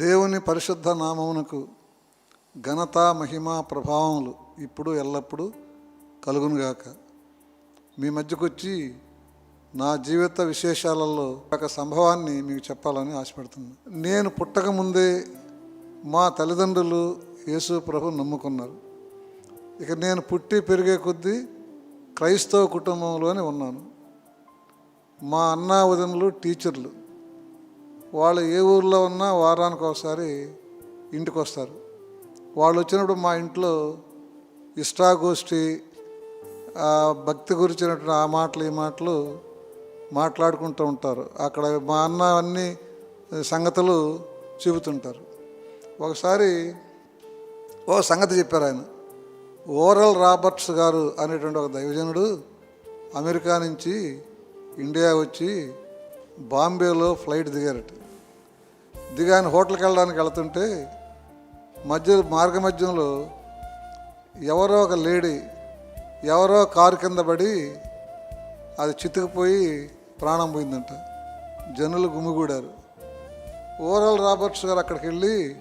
దేవుని పరిశుద్ధ నామమునకు ఘనత మహిమ ప్రభావములు ఇప్పుడు ఎల్లప్పుడూ కలుగునుగాక. మీ మధ్యకొచ్చి నా జీవిత విశేషాలలో ఒక సంభవాన్ని మీకు చెప్పాలని ఆశపడుతున్నాను నేను పుట్టకముందే మా తల్లిదండ్రులు యేసు ప్రభు నమ్ముకున్నారు. ఇక నేను పుట్టి పెరిగే కొద్దీ క్రైస్తవ కుటుంబంలోనే ఉన్నాను. మా అన్న వదినలు టీచర్లు వాళ్ళు ఏ ఊర్లో ఉన్నా వారానికి ఒకసారి ఇంటికి వస్తారు వాళ్ళు వచ్చినప్పుడు మా ఇంట్లో ఇష్టాగోష్ఠి భక్తి గురించినటువంటి ఆ మాటలు ఈ మాటలు మాట్లాడుకుంటూ ఉంటారు. అక్కడ మా అన్న అన్ని సంగతులు చెబుతుంటారు. ఒకసారి ఓ సంగతి చెప్పారు ఆయన. ఓరల్ రాబర్ట్స్ గారు అనేటువంటి ఒక దైవజనుడు అమెరికా నుంచి ఇండియా వచ్చి బాంబేలో ఫ్లైట్ దిగారట. దిగాని ఆయన హోటల్కి వెళ్ళడానికి వెళ్తుంటే మధ్య మార్గ మధ్యంలో ఎవరో ఒక లేడీ ఎవరో కారు కింద పడి అది చితుకుపోయి ప్రాణం పోయిందంట. జనులు గుమిగూడారు. ఓవరాల్ రాబర్ట్స్ గారు అక్కడికి వెళ్ళి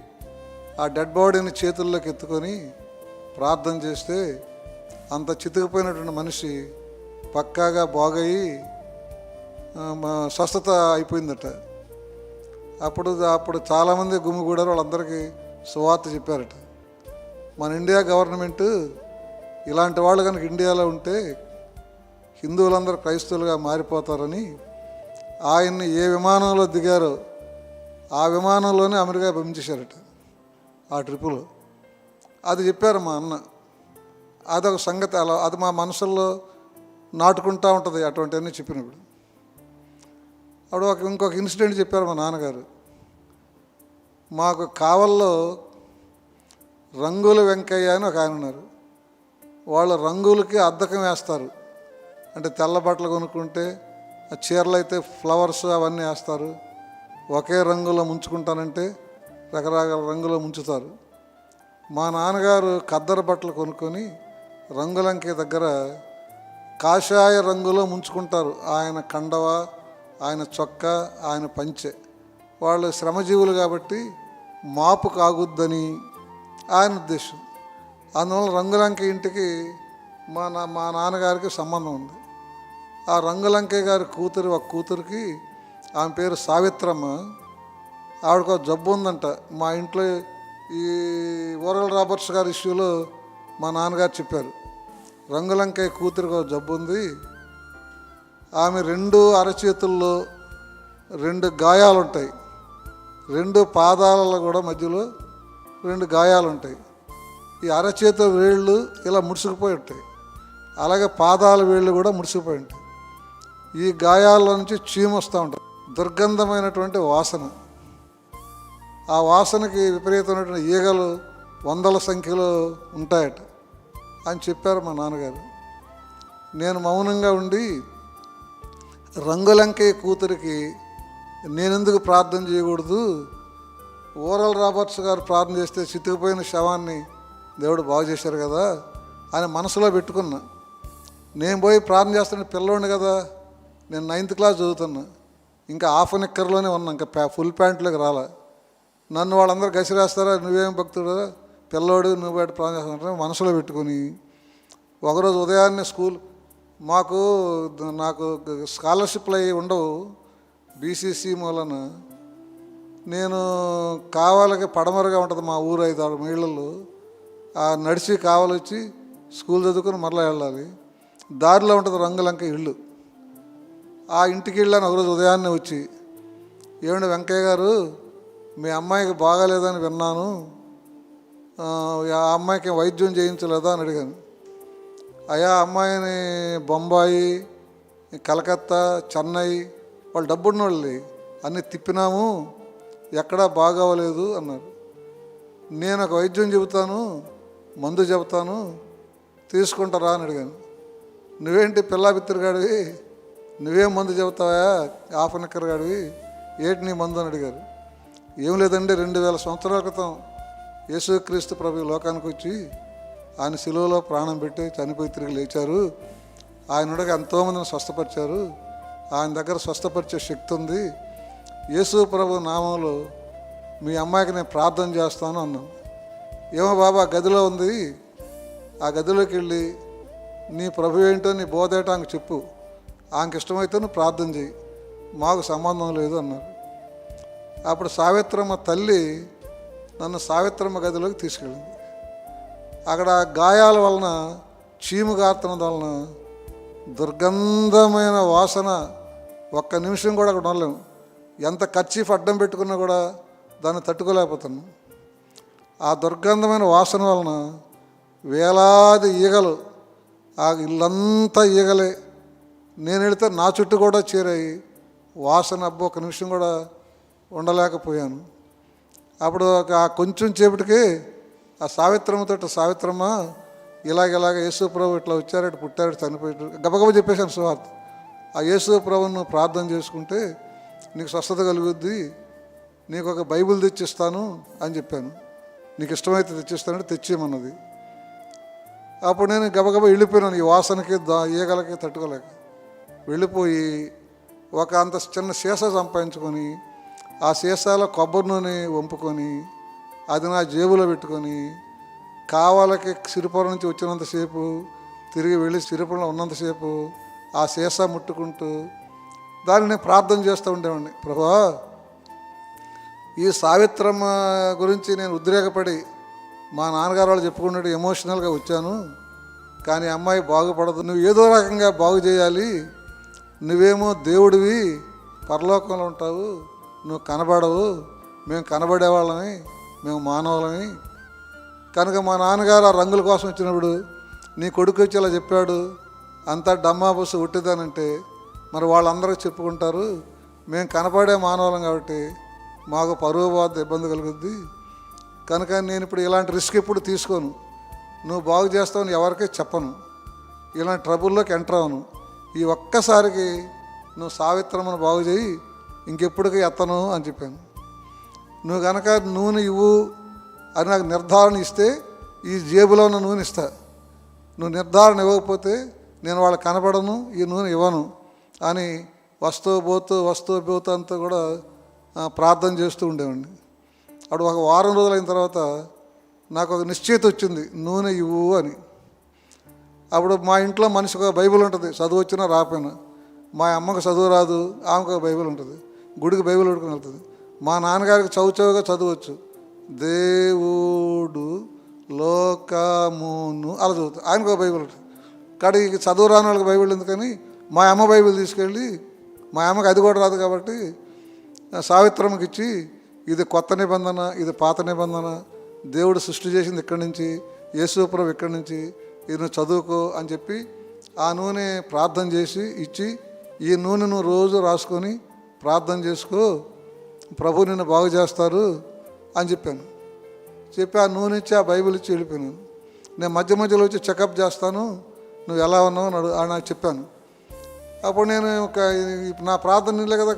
ఆ డెడ్ బాడీని చేతుల్లోకి ఎత్తుకొని ప్రార్థన చేస్తే అంత చితికిపోయినటువంటి మనిషి పక్కాగా బాగయి మా- స్వస్థత అయిపోయిందట. అప్పుడు అప్పుడు చాలామంది గుమ్మిగూడారు వాళ్ళందరికీ సువార్త చెప్పారట. మన ఇండియా గవర్నమెంట్ ఇలాంటి వాళ్ళు కనుక ఇండియాలో ఉంటే హిందువులందరూ క్రైస్తవులుగా మారిపోతారని ఆయన్ని ఏ విమానంలో దిగారో ఆ విమానంలోనే అమెరికా పంపించేశారట ఆ ట్రిప్పులో. అది చెప్పారు మా అన్న. అదొక సంగతి అలా అది మా మనసుల్లో నాటుకుంటా ఉంటుంది అటువంటివన్నీ చెప్పినప్పుడు. అప్పుడు ఒక ఇంకొక ఇన్సిడెంట్ చెప్పారు మా నాన్నగారు. మాకు కావల్లో రంగుల వెంకయ్య అని ఒక ఆయన ఉన్నారు. వాళ్ళు రంగులకి అద్దకం వేస్తారు. అంటే తెల్ల బట్టలు కొనుక్కుంటే ఆ చీరలు అయితే ఫ్లవర్స్ అవన్నీ వేస్తారు. ఒకే రంగులో ముంచుకుంటానంటే రకరకాల రంగులో ముంచుతారు. మా నాన్నగారు కద్దరు బట్టలు కొనుక్కొని రంగులంకి దగ్గర కాషాయ రంగులో ముంచుకుంటారు. ఆయన కండవ ఆయన చొక్క ఆయన పంచె. వాళ్ళు శ్రమజీవులు కాబట్టి మాపు కాగుద్దని ఆయన ఉద్దేశం. అందువల్ల రంగులంక ఇంటికి మా నా మా నాన్నగారికి సంబంధం ఉంది. ఆ రంగులంకే గారి కూతురు ఒక కూతురికి ఆమె పేరు సావిత్రమ్మ. ఆవిడకు ఒక జబ్బు ఉందంట. మా ఇంట్లో ఈ ఓరల్ రాబర్ట్స్ గారి ఇష్యూలో మా నాన్నగారు చెప్పారు. రంగులంకయ్య కూతురికి ఒక జబ్బు ఉంది. ఆమె రెండు అరచేతుల్లో రెండు గాయాలు ఉంటాయి రెండు పాదాలలో కూడా మధ్యలో రెండు గాయాలు ఉంటాయి ఈ అరచేతుల వేళ్ళు ఇలా ముడుచుకుపోయి ఉంటాయి. అలాగే పాదాల వేళ్ళు కూడా ముడిసిపోయి ఉంటాయి. ఈ గాయాల నుంచి చీమ వస్తూ ఉంటుంది. దుర్గంధమైనటువంటి వాసన. ఆ వాసనకి విపరీతమైనటువంటి ఈగలు వందల సంఖ్యలో ఉంటాయట అని చెప్పారు మా నాన్నగారు. నేను మౌనంగా ఉండి రంగులంకే కూతురికి నేనెందుకు ప్రార్థన చేయకూడదు? ఓరల్ రాబర్ట్స్ గారు ప్రార్థన చేస్తే చితికిపోయిన శవాన్ని దేవుడు బాగు చేశారు కదా అని మనసులో పెట్టుకున్నా. నేను పోయి ప్రార్థన చేస్తున్న పిల్లోడిని కదా నేను నైన్త్ క్లాస్ చదువుతున్నా. ఇంకా హాఫ్ నిక్కర్లోనే ఉన్నా ఇంకా ప్యా ఫుల్ ప్యాంట్లోకి రాలా. నన్ను వాళ్ళందరూ గసిరేస్తారా నువ్వేం భక్తుడు? పిల్లోడు నువ్వు బయట ప్రార్థన చేస్తున్నా మనసులో పెట్టుకొని ఒకరోజు ఉదయాన్నే స్కూల్ మాకు నాకు స్కాలర్షిప్లు అవి ఉండవు బీసీసీ మూలన. నేను కావాలకి పడమరగా ఉంటుంది మా ఊరు ఐదు ఆరు మైళ్ళల్లో. ఆ నడిచి కావాలొచ్చి స్కూల్ చదువుకొని మరలా వెళ్ళాలి. దారిలో ఉంటుంది రంగులంక ఇల్లు. ఆ ఇంటికి వెళ్ళాను ఒకరోజు ఉదయాన్నే వచ్చి ఏమండి వెంకయ్య గారు మీ అమ్మాయికి బాగాలేదని విన్నాను. ఆ అమ్మాయికి వైద్యం చేయించలేదా? అని అడిగాను. అయా అమ్మాయిని బొంబాయి కలకత్తా చెన్నై వాళ్ళు డబ్బున్న వాళ్ళు అన్నీ తిప్పినాము ఎక్కడా బాగవ్వలేదు అన్నారు. నేను ఒక వైద్యం చెబుతాను మందు చెబుతాను తీసుకుంటారా అని అడిగాను. నువ్వేంటి పిల్లాబిత్తిరిగాడివి నువ్వేం మందు చెబుతావా హాఫ్ నిక్కరగాడివి ఏంటి నీ మందు అని అడిగారు. ఏం లేదండి రెండు వేల సంవత్సరాల క్రితం యేసుక్రీస్తు ప్రభు లోకానికి వచ్చి ఆయన శిలువలో ప్రాణం పెట్టి చనిపోయి తిరిగి లేచారు. ఆయన ఉండగా ఎంతోమందిని మీ అమ్మాయికి నేను ప్రార్థన చేస్తాను అన్నాను ఏమో బాబా గదిలో ఉంది. ఆ గదిలోకి వెళ్ళి నీ ప్రభు ఏంటో నీ బోధ ఏంటో ఆమెకు చెప్పు. ఆమెకి ఇష్టమైతే నువ్వు ప్రార్థన చేయి మాకు సంబంధం లేదు అన్నారు. అప్పుడు సావిత్రమ్మ తల్లి నన్ను సావిత్రమ్మ గదిలోకి తీసుకెళ్ళింది. అక్కడ గాయాల వలన చీము గారుతున్నది వలన దుర్గంధమైన వాసన ఒక్క నిమిషం కూడా అక్కడ ఉండలేము. ఎంత ఖర్చీఫ్ అడ్డం పెట్టుకున్నా కూడా దాన్ని తట్టుకోలేకపోతున్నాం. ఆ దుర్గంధమైన వాసన వలన వేలాది ఈగలు ఆ ఇల్లంతా ఈగలే. నేను వెళితే నా చుట్టూ కూడా చేరాయి. వాసన అబ్బో ఒక నిమిషం కూడా ఉండలేకపోయాను. అప్పుడు ఒక ఆ కొంచెం చేపటికి ఆ సావిత్రమ్మతో సావిత్రమ్మ ఇలాగ ఇలాగ యేసు ప్రభు ఇట్లా వచ్చారట పుట్టారట చనిపోయాడు గబగబా చెప్పేశాను సువార్త. ఆ యేసు ప్రభును ప్రార్థన చేసుకుంటే నీకు స్వస్థత కలుగుద్ది నీకు ఒక బైబిల్ తెచ్చిస్తాను అని చెప్పాను. నీకు ఇష్టమైతే తెచ్చిస్తానంటే తెచ్చేయమన్నది. అప్పుడు నేను గబగబ వెళ్ళిపోయినాను ఈ వాసనకి దా ఈగలకి తట్టుకోలేక. వెళ్ళిపోయి ఒక అంత చిన్న సీసా సంపాదించుకొని ఆ సీసాలో కొబ్బరి నూనె వంపుకొని అది నా జేబులో పెట్టుకొని కావాలకి సిరిపురం నుంచి వచ్చినంతసేపు తిరిగి వెళ్ళి సిరిపురంలో ఉన్నంతసేపు ఆ సీసా ముట్టుకుంటూ దాన్ని నేను ప్రార్థన చేస్తూ ఉండేవాడిని. ప్రభా ఈ సావిత్రమ్మ గురించి నేను ఉద్రేకపడి మా నాన్నగారు వాళ్ళు చెప్పుకున్నట్టు ఎమోషనల్గా వచ్చాను. కానీ అమ్మాయి బాగుపడదు. నువ్వు ఏదో రకంగా బాగు చేయాలి. నువ్వేమో దేవుడివి. పరలోకంలో ఉంటావు. నువ్వు కనబడవు. మేము కనబడేవాళ్ళని మేము మానవులమే. కనుక మా నాన్నగారు ఆ రంగుల కోసం వచ్చినప్పుడు నీ కొడుకు వచ్చి ఇలా చెప్పాడు అంతా డమ్మా బస్సు ఉట్టిదానంటే మరి వాళ్ళందరూ చెప్పుకుంటారు మేము కనపడే మానవులం కాబట్టి మాకు పరువు బాధ ఇబ్బంది కలుగుద్ది. కనుక నేను ఇప్పుడు ఇలాంటి రిస్క్ ఎప్పుడు తీసుకోను. నువ్వు బాగు చేస్తావని ఎవరికీ చెప్పను. ఇలాంటి ట్రబుల్లోకి ఎంటర్ అవను ఈ ఒక్కసారికి నువ్వు సావిత్రమ్మను బాగు చేయి ఇంకెప్పుడుకి ఎత్తను అని చెప్పాను. నువ్వు కనుక నూనె ఇవ్వు అని నాకు నిర్ధారణ ఇస్తే ఈ జేబులో ఉన్న నూనె ఇస్తా. నువ్వు నిర్ధారణ ఇవ్వకపోతే నేను వాళ్ళకి కనపడను ఈ నూనె ఇవ్వను అని వస్తూ పోతూ వస్తూ పోతూ అంతా కూడా ప్రార్థన చేస్తూ ఉండేవాడిని. అప్పుడు ఒక వారం రోజులైన తర్వాత నాకు ఒక నిశ్చయిత వచ్చింది నూనె ఇవ్వు అని. అప్పుడు మా ఇంట్లో మనిషికి ఒక బైబిల్ ఉంటుంది చదువు వచ్చినా రాపోయినా మా అమ్మకు చదువు రాదు ఆమెకు ఒక బైబిల్ ఉంటుంది గుడికి బైబిల్ పట్టుకుని వెళ్తుంది. మా నాన్నగారికి చౌ చౌగా చదవచ్చు. దేవుడు లోకమును అలా చదువుతుంది ఆయనకు ఒక బైబిల్ కాడికి చదువు రాని వాళ్ళకి బైబిల్ ఎందుకని? మా అమ్మ బైబిల్ తీసుకెళ్ళి మా అమ్మకి అది కూడా రాదు కాబట్టి సావిత్రమ్మకి ఇచ్చి ఇది కొత్త నిబంధన ఇది పాత నిబంధన దేవుడు సృష్టి చేసింది ఇక్కడి నుంచి యేసుప్రభు ఇక్కడి నుంచి ఇది నువ్వు చదువుకో అని చెప్పి ఆ నూనె ప్రార్థన చేసి ఇచ్చి ఈ నూనె నువ్వు రోజు రాసుకొని ప్రార్థన చేసుకో. ప్రభు నిన్ను బాగు చేస్తారు అని చెప్పాను. చెప్పి ఆ నూనె ఇచ్చి ఆ బైబిల్ ఇచ్చి వెళ్ళిపోయాను. నేను మధ్య మధ్యలో వచ్చి చెకప్ చేస్తాను నువ్వు ఎలా ఉన్నావు అని అని నాకు చెప్పాను. అప్పుడు నేను ఒక నా ప్రార్థన నీళ్ళే కదా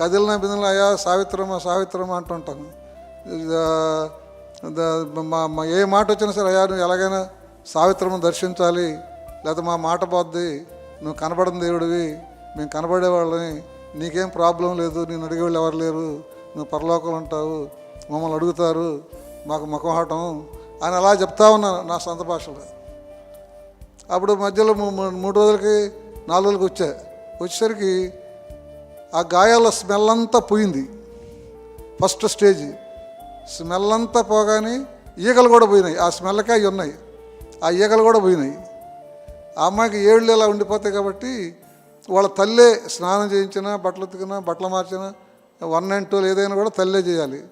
కదిలిన బిదిలిన అయ్యా సావిత్రమా సావిత్రమా అంటుంటాను మా ఏ మాట వచ్చినా సరే అయ్యా నువ్వు ఎలాగైనా సావిత్రము దర్శించాలి లేకపోతే మా మాట పోద్ది నువ్వు కనబడిన దేవుడివి మేము కనబడేవాళ్ళని నీకేం ప్రాబ్లం లేదు నేను అడిగేవాళ్ళు ఎవరు లేరు నువ్వు పరలోకంలో ఉంటావు మమ్మల్ని అడుగుతారు మాకు ముఖమాటం అని అలా చెప్తా ఉన్నాను నా సొంత భాషలో. అప్పుడు మధ్యలో మూడు రోజులకి నాలుగు రోజులకి వచ్చా. వచ్చేసరికి ఆ గాయాల స్మెల్ అంతా పోయింది. First stage. స్మెల్ అంతా పోగానే ఈగలు కూడా పోయినాయి. ఆ స్మెల్కే అవి ఉన్నాయి. ఆ ఈగలు కూడా పోయినాయి. ఆ అమ్మాయికి ఏళ్ళు ఇలా ఉండిపోతాయి కాబట్టి వాళ్ళ తల్లే స్నానం చేయించినా బట్టలు ఉతికినా బట్టలు మార్చినా వన్ అండ్ టూలు ఏదైనా కూడా తల్లే చేయాలి.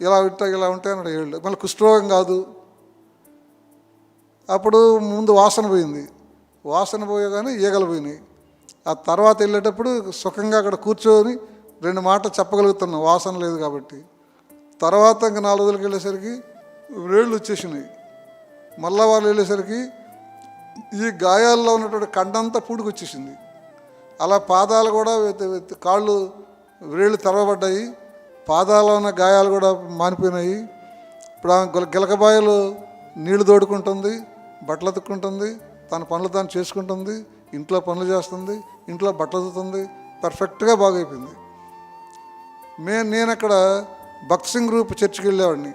ఇలా ఉంటా ఇలా ఉంటాయి అన్నాడు ఏళ్ళు మళ్ళీ కుష్ఠరోగం కాదు. అప్పుడు ముందు వాసన పోయింది. వాసన పోయగానే ఈగలు పోయినాయి. ఆ తర్వాత వెళ్ళేటప్పుడు సుఖంగా అక్కడ కూర్చొని రెండు మాటలు చెప్పగలుగుతున్నాం. వాసన లేదు కాబట్టి. తర్వాత ఇంకా నాలుగు రోజులకి వెళ్ళేసరికి వేళ్ళు వచ్చేసినాయి. మళ్ళా వాళ్ళు వెళ్ళేసరికి ఈ గాయాల్లో ఉన్నటువంటి కండంతా పూడికొచ్చేసింది. అలా పాదాలు కూడా కాళ్ళు వేళ్ళు తెరవబడ్డాయి. పాదాల్లో ఉన్న గాయాలు కూడా మానిపోయినాయి. ఇప్పుడు ఆమె గిలకబాయలు నీళ్ళు తోడుకుంటుంది బట్టలు అతుక్కుంటుంది తన పనులు తాను చేసుకుంటుంది ఇంట్లో పనులు చేస్తుంది ఇంట్లో బట్టలు ఉతుకుతుంది పర్ఫెక్ట్గా బాగైపోయింది. మే నేను అక్కడ బక్సింగ్ గ్రూప్ చర్చికి వెళ్ళేవాడిని.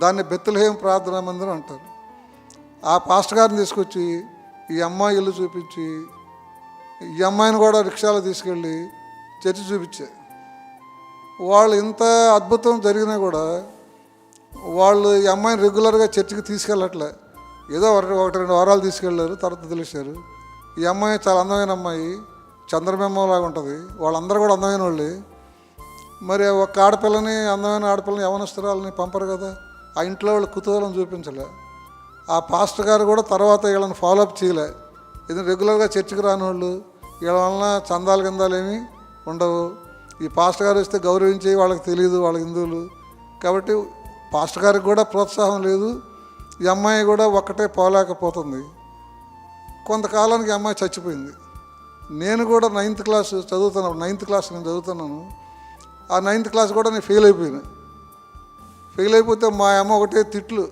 దాన్ని బెత్తలహేం ప్రార్థనా మందిరం అంటారు. ఆ పాస్టర్ గారిని తీసుకొచ్చి ఈ అమ్మాయి ఇల్లు చూపించి ఈ అమ్మాయిని కూడా రిక్షాలో తీసుకెళ్ళి చర్చి చూపించే. వాళ్ళు ఇంత అద్భుతం జరిగినా కూడా వాళ్ళు ఈ అమ్మాయిని రెగ్యులర్గా చర్చికి తీసుకెళ్ళట్లే. ఏదో ఒకటి ఒకటి రెండు వారాలు తీసుకెళ్ళారు తర్వాత తెలిసారు ఈ అమ్మాయి చాలా అందమైన అమ్మాయి చంద్రబింబంలాగా ఉంటుంది. వాళ్ళందరూ కూడా అందమైన వాళ్ళే. మరి ఒక ఆడపిల్లని అందమైన ఆడపిల్లని యవనస్తురాలని పంపరు కదా. ఆ ఇంట్లో వాళ్ళు కుతూహలం చూపించలే. ఆ పాస్టర్ గారు కూడా తర్వాత వీళ్ళని ఫాలోఅప్ చేయలే. ఇది రెగ్యులర్గా చర్చికి రాని వాళ్ళు వీళ్ళ వలన చందాలు గిందాలు ఏమీ ఉండవు. ఈ పాస్టర్ గారు వస్తే గౌరవించి వాళ్ళకి తెలియదు వాళ్ళ హిందువులు. కాబట్టి పాస్టర్ గారికి కూడా ప్రోత్సాహం లేదు. ఈ అమ్మాయి కూడా ఒక్కటే పోలేకపోతుంది. కొంతకాలానికి అమ్మాయి చచ్చిపోయింది. నేను కూడా నైన్త్ క్లాస్ చదువుతున్నాను నైన్త్ క్లాస్ నేను చదువుతున్నాను. ఆ నైన్త్ క్లాస్ కూడా నేను ఫెయిల్ అయిపోయాను. ఫెయిల్ అయిపోతే మా అమ్మ ఒకటే తిట్లు.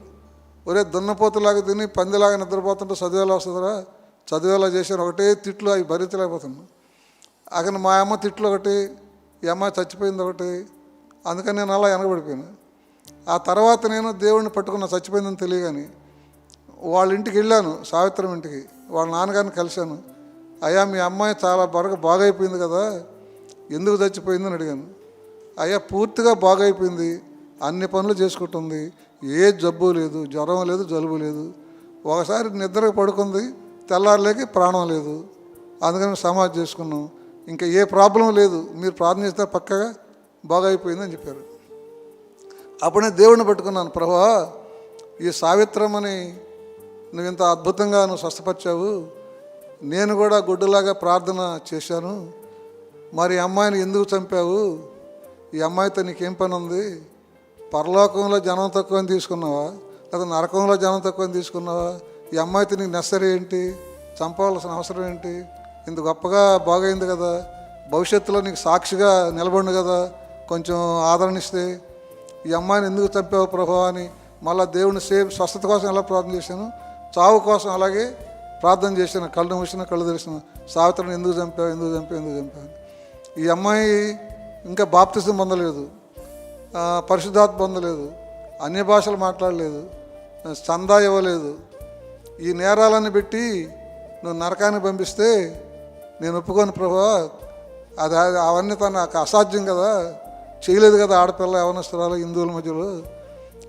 ఒరే దున్నపోతులాగా తిని పందిలాగా నిద్రపోతుంటే చదివేలా వస్తుందిరా. చదివేలా చేశాను ఒకటే తిట్లు అవి భరించలేకపోతున్నాను అక్కడ మా అమ్మ తిట్లు ఒకటి ఈ అమ్మాయి చచ్చిపోయింది ఒకటి అందుకని నేను అలా వెనకబడిపోయాను. ఆ తర్వాత నేను దేవుడిని పట్టుకున్న చచ్చిపోయిందని తెలియగాని వాళ్ళ ఇంటికి వెళ్ళాను సావిత్రం ఇంటికి. వాళ్ళ నాన్నగారిని కలిశాను. అయ్యా మీ అమ్మాయి చాలా బరగ బాగైపోయింది కదా ఎందుకు చచ్చిపోయిందని అడిగాను. అయ్యా పూర్తిగా బాగైపోయింది అన్ని పనులు చేసుకుంటుంది ఏ జబ్బు లేదు జ్వరం లేదు జలుబు లేదు. ఒకసారి నిద్రకు పడుకుంది తెల్లారులేకి ప్రాణం లేదు. అందుకని సమాధి చేసుకున్నాం. ఇంకా ఏ ప్రాబ్లం లేదు. మీరు ప్రార్థన చేస్తే పక్కగా బాగైపోయిందని చెప్పారు. అప్పుడే దేవుడిని పట్టుకున్నాను. ప్రభా ఈ సావిత్రమని నువ్వు ఇంత అద్భుతంగా నువ్వు స్వస్థపరిచావు. నేను కూడా గుడ్డులాగా ప్రార్థన చేశాను. మరి అమ్మాయిని ఎందుకు చంపావు? ఈ అమ్మాయితో నీకేం పని ఉంది పరలోకంలో జనం తక్కువని తీసుకున్నావా? లేదా నరకంలో జనం తక్కువని తీసుకున్నావా? ఈ అమ్మాయితో నీకు నెసరీ ఏంటి? చంపవలసిన అవసరం ఏంటి? ఇంత గొప్పగా బాగైంది కదా. భవిష్యత్తులో నీకు సాక్షిగా నిలబడి కదా. కొంచెం ఆదరణ ఇస్తే ఈ అమ్మాయిని ఎందుకు చంపావు ప్రభు అని మళ్ళీ దేవుని సేవ్ స్వస్థత కోసం ఎలా ప్రార్థన చేశాను? చావు కోసం అలాగే ప్రార్థన చేశాను. కళ్ళు మూసిన కళ్ళు తెరిచిన. సావిత్రిని ఎందుకు చంపావు? ఎందుకు చంపావు? ఎందుకు చంపావు? ఈ అమ్మాయి ఇంకా బాప్తిజం పొందలేదు. పరిశుద్ధాత్మ పొందలేదు. అన్య భాషలు మాట్లాడలేదు. చందా ఇవ్వలేదు. ఈ నేరాలన్నీ పెట్టి నువ్వు నరకానికి పంపిస్తే నేను ఒప్పుకోను ప్రభా. అది అవన్నీ తను నాకు అసాధ్యం కదా. చేయలేదు కదా ఆడపిల్ల యవనస్తురాలు హిందువుల మధ్యలో.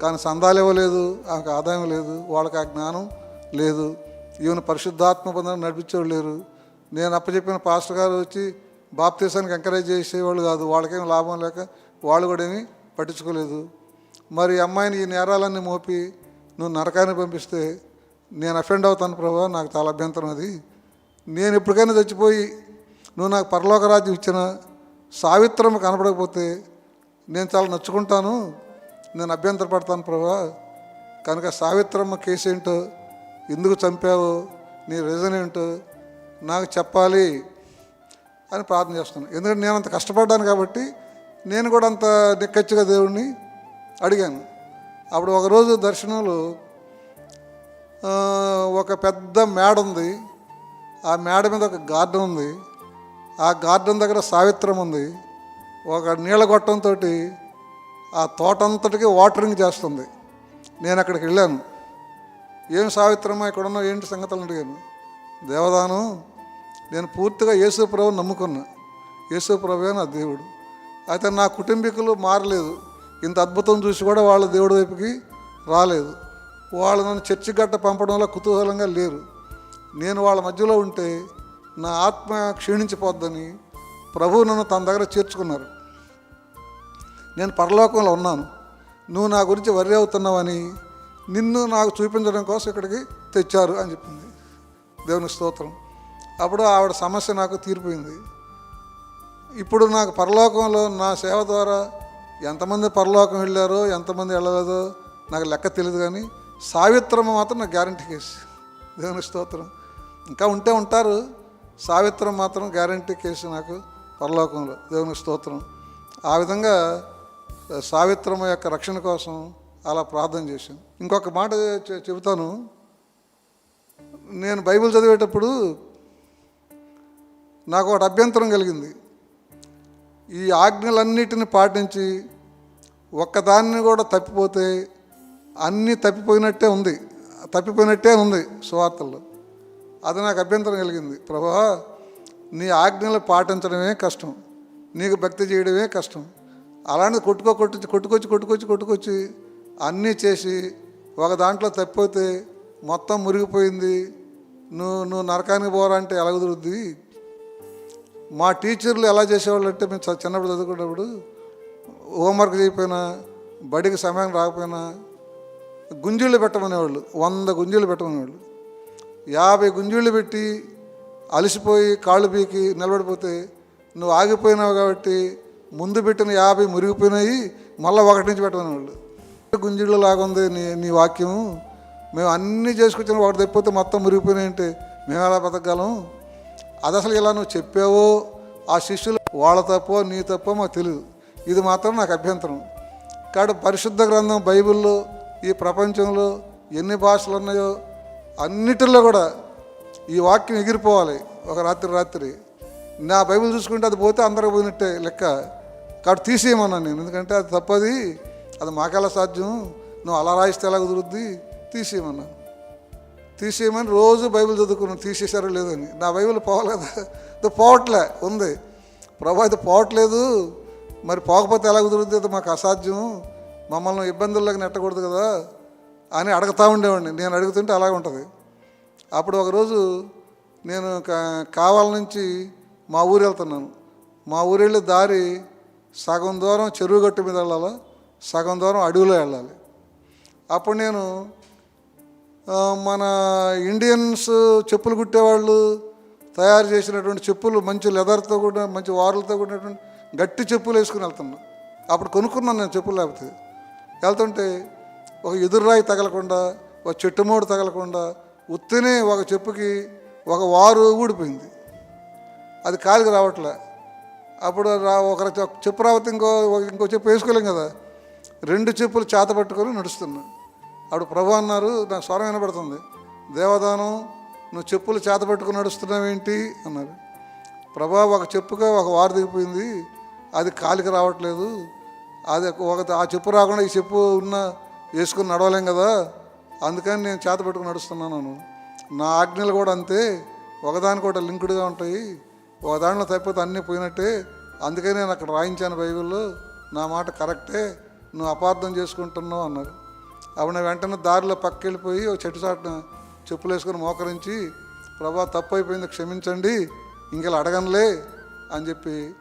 కానీ సందాలు ఇవ్వలేదు ఆమెకు ఆదాయం లేదు వాళ్ళకి ఆ జ్ఞానం లేదు. ఈవెన పరిశుద్ధాత్మ పొందడం నడిపించేవాళ్ళు లేరు. నేను అప్పచెప్పిన పాస్టర్ గారు వచ్చి బాప్తీసానికి ఎంకరేజ్ చేసేవాళ్ళు కాదు. వాళ్ళకేం లాభం లేక వాళ్ళు కూడా ఏమీ పట్టించుకోలేదు. మరి అమ్మాయిని ఈ నేరాలన్నీ మోపి నువ్వు నరకాన్ని పంపిస్తే నేను అఫెండ్ అవుతాను ప్రభా నాకు చాలా అభ్యంతరం అది. నేను ఎప్పటికైనా చచ్చిపోయి నువ్వు నాకు పరలోక రాజ్యం ఇచ్చిన సావిత్రము కనపడకపోతే నేను చాలా నచ్చుకుంటాను నేను అభ్యంతర పడతాను ప్రభా. కనుక సావిత్రమ్మ కేసు ఏంటో ఎందుకు చంపావో నీ రీజన్ ఏంటో నాకు చెప్పాలి అని ప్రార్థన చేస్తున్నాను. ఎందుకంటే నేను అంత కష్టపడ్డాను కాబట్టి నేను కూడా అంత నిక్కచ్చిగా దేవుణ్ణి అడిగాను. అప్పుడు ఒకరోజు దర్శనంలో ఒక పెద్ద మేడ ఉంది. ఆ మేడ మీద ఒక గార్డెన్ ఉంది. ఆ గార్డెన్ దగ్గర సావిత్రం ఉంది. ఒక నీళ్ళ గొట్టంతో ఆ తోటంతటికి వాటరింగ్ చేస్తుంది. నేను అక్కడికి వెళ్ళాను. ఏం సావిత్రమ్మ ఇక్కడ ఉన్నావు ఏంటి సంగతులు అడిగాను. దేవదానం నేను పూర్తిగా యేసుప్రభు నమ్ముకున్నా. యేసుప్రభు నా దేవుడు. అయితే నా కుటుంబీకులు మారలేదు. ఇంత అద్భుతం చూసి కూడా వాళ్ళ దేవుడి వైపుకి రాలేదు. వాళ్ళు నన్ను చర్చి గట్ట పంపడంలో కుతూహలంగా లేరు. నేను వాళ్ళ మధ్యలో ఉంటే నా ఆత్మ క్షీణించిపోద్దని ప్రభు నన్ను తన దగ్గర చేర్చుకున్నారు. నేను పరలోకంలో ఉన్నాను. నువ్వు నా గురించి వర్రీ అవుతున్నావని నిన్ను నాకు చూపించడం కోసం ఇక్కడికి తెచ్చారు అని చెప్పింది. దేవుని స్తోత్రం. అప్పుడు ఆవిడ సమస్య నాకు తీరిపోయింది. ఇప్పుడు నాకు పరలోకంలో నా సేవ ద్వారా ఎంతమంది పరలోకం వెళ్ళారో ఎంతమంది వెళ్ళలేదో నాకు లెక్క తెలియదు కానీ సావిత్రమ్మ మాత్రం నాకు గ్యారంటీ కేసు దేవుని స్తోత్రం. ఇంకా ఉంటే ఉంటారు. సావిత్రం మాత్రం గ్యారంటీ కేసు నాకు పరలోకంలో. దేవుని స్తోత్రం. ఆ విధంగా సావిత్రమ్మ యొక్క రక్షణ కోసం అలా ప్రార్థన చేశాను ఇంకొక మాట చెబుతాను. నేను బైబిల్ చదివేటప్పుడు నాకు ఒకటి అభ్యంతరం కలిగింది. ఈ ఆజ్ఞలన్నిటిని పాటించి ఒక్కదాన్ని కూడా తప్పిపోతే అన్నీ తప్పిపోయినట్టే ఉంది. తప్పిపోయినట్టే ఉంది సువార్తల్లో. అది నాకు అభ్యంతరం కలిగింది. ప్రభా నీ ఆజ్ఞలు పాటించడమే కష్టం. నీకు భక్తి చేయడమే కష్టం. అలాంటిది కొట్టుకో కొట్టు కొట్టుకొచ్చి కొట్టుకొచ్చి కొట్టుకొచ్చి అన్నీ చేసి ఒక దాంట్లో తప్పిపోతే మొత్తం మురిగిపోయింది. నువ్వు నువ్వు నరకానికి పోరా అంటే ఎలా కుదురుద్ది? మా టీచర్లు ఎలా చేసేవాళ్ళు అంటే మేము చిన్నప్పుడు చదువుకున్నప్పుడు హోంవర్క్ చేయకపోయినా బడికి సమయం రాకపోయినా గుంజుళ్ళు పెట్టమనేవాళ్ళు వంద గుంజీళ్ళు పెట్టమనేవాళ్ళు. యాభై గుంజుళ్ళు పెట్టి అలసిపోయి కాళ్ళు పీకి నిలబడిపోతే నువ్వు ఆగిపోయినావు కాబట్టి ముందు పెట్టిన యాభై మురిగిపోయినాయి మళ్ళీ ఒకటి నుంచి పెట్టమనేవాళ్ళు. లాగా లాగుంది నీ నీ వాక్యం మేము అన్నీ చేసుకొచ్చిన ఒకటి తప్పిపోతే మొత్తం మురిగిపోయినాయంటే మేము ఎలా బతకగలం? అది అసలు ఇలా నువ్వు చెప్పావో ఆ శిష్యులు వాళ్ళ తప్పో నీ తప్పో మాకు తెలియదు ఇది మాత్రం నాకు అభ్యంతరం. కాబట్టి పరిశుద్ధ గ్రంథం బైబిల్లో ఈ ప్రపంచంలో ఎన్ని భాషలు ఉన్నాయో అన్నిటిలో కూడా ఈ వాక్యం ఎగిరిపోవాలి ఒక రాత్రి రాత్రి. నా బైబిల్ చూసుకుంటే అది పోతే అందరికి పోయినట్టే లెక్క. కాబట్టి తీసేయమన్నాను నేను. ఎందుకంటే అది తప్పది. అది మాకెలా సాధ్యం నువ్వు అలా రాయిస్తే ఎలా కుదురుద్ది? తీసేయమన్నాను తీసేయమని రోజు బైబిల్ చదువుకున్నాను. తీసేశారో లేదని నా బైబిల్ పోవలేదా? ఇది పోవట్లే. ఉంది. ప్రభా ఇది పోవట్లేదు. మరి పోకపోతే ఎలా కుదురుద్ది? అది మాకు అసాధ్యం మమ్మల్ని ఇబ్బందుల్లోకి నెట్టకూడదు కదా అని అడుగుతూ ఉండేవాడిని. నేను అడుగుతుంటే అలాగే ఉంటుంది. అప్పుడు ఒకరోజు నేను కావాల నుంచి మా ఊరు వెళ్తున్నాను. మా ఊరు వెళ్ళే దారి సగం దూరం చెరువు గట్టు మీద వెళ్ళాలి సగం దూరం అడవిలో వెళ్ళాలి. అప్పుడు నేను మన ఇండియన్స్ చెప్పులు కుట్టేవాళ్ళు తయారు చేసినటువంటి చెప్పులు మంచి లెదర్తో కూడా మంచి వారులతో కూడినటువంటి గట్టి చెప్పులు వేసుకుని వెళ్తున్నాను అప్పుడు కొనుక్కున్నాను నేను చెప్పులు లేకపోతే. వెళ్తుంటే ఒక ఎదురురాయి తగలకుండా ఒక చెట్టు మూడు తగలకుండా ఉత్తినే ఒక చెప్పుకి ఒక వారు ఊడిపోయింది. అది కాలికి రావట్లే. అప్పుడు రా ఒక చెప్పు రావతే ఇంకో ఒక- ఇంకో చెప్పు వేసుకోలేం కదా. రెండు చెప్పులు చేత పట్టుకొని నడుస్తున్నా. అప్పుడు ప్రభు అన్నారు నాకు స్వరం వినపడుతుంది దేవదానం నువ్వు చెప్పులు చేత పట్టుకుని నడుస్తున్నావేంటి అన్నారు. ప్రభా ఒక చెప్పుగా ఒక వారు దిగిపోయింది. అది కాలికి రావట్లేదు. అది ఒక ఆ చెప్పు రాకుండా ఈ చెప్పు ఉన్న వేసుకుని నడవలేం కదా. అందుకని నేను చేత పెట్టుకుని నడుస్తున్నాను నా ఆజ్ఞలు కూడా అంతే. ఒకదానికొకటి లింకుడ్గా ఉంటాయి. ఒక దాంట్లో తప్పితే అన్నీ పోయినట్టే. అందుకని నేను అక్కడ రాయించాను బైబిల్లో. నా మాట కరెక్టే. నువ్వు అపార్థం చేసుకుంటున్నావు అన్నారు. అప్పుడు నేను వెంటనే దారిలో పక్కకి వెళ్ళిపోయి ఒక చెట్టు చాటున చెప్పులు వేసుకొని మోకరించి ప్రభా తప్పు అయిపోయింది క్షమించండి. ఇంకెలా అడగనులే అని చెప్పి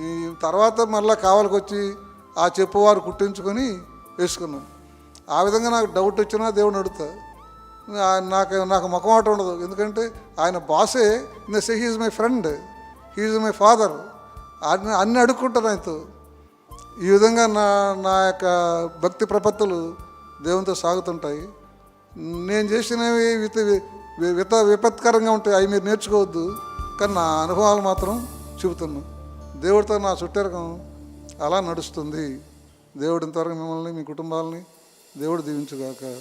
ఈ తర్వాత మళ్ళీ కావాలకొచ్చి వచ్చి ఆ చెప్పువారు కుట్టించుకొని వేసుకున్నాను ఆ విధంగా నాకు డౌట్ వచ్చినా దేవుడిని అడుగుతా నాకు నాకు ముఖమాట ఉండదు. ఎందుకంటే ఆయన బాసే ఇన్ సే he my friend. He my father. అన్ని అన్నీ అడుక్కుంటాను ఆయనతో. ఈ విధంగా నా నా యొక్క భక్తి ప్రపత్తులు దేవునితో సాగుతుంటాయి. నేను చేసినవి విత వి- విత విపత్కరంగా ఉంటాయి. అవి మీరు నేర్చుకోవద్దు. కానీ నా అనుభవాలు మాత్రం చెబుతున్నాను దేవుడితో నా చుట్టరకం అలా నడుస్తుంది. దేవుడు ఇంతవరకు మిమ్మల్ని మీ కుటుంబాలని దేవుడు దీవించుగాక.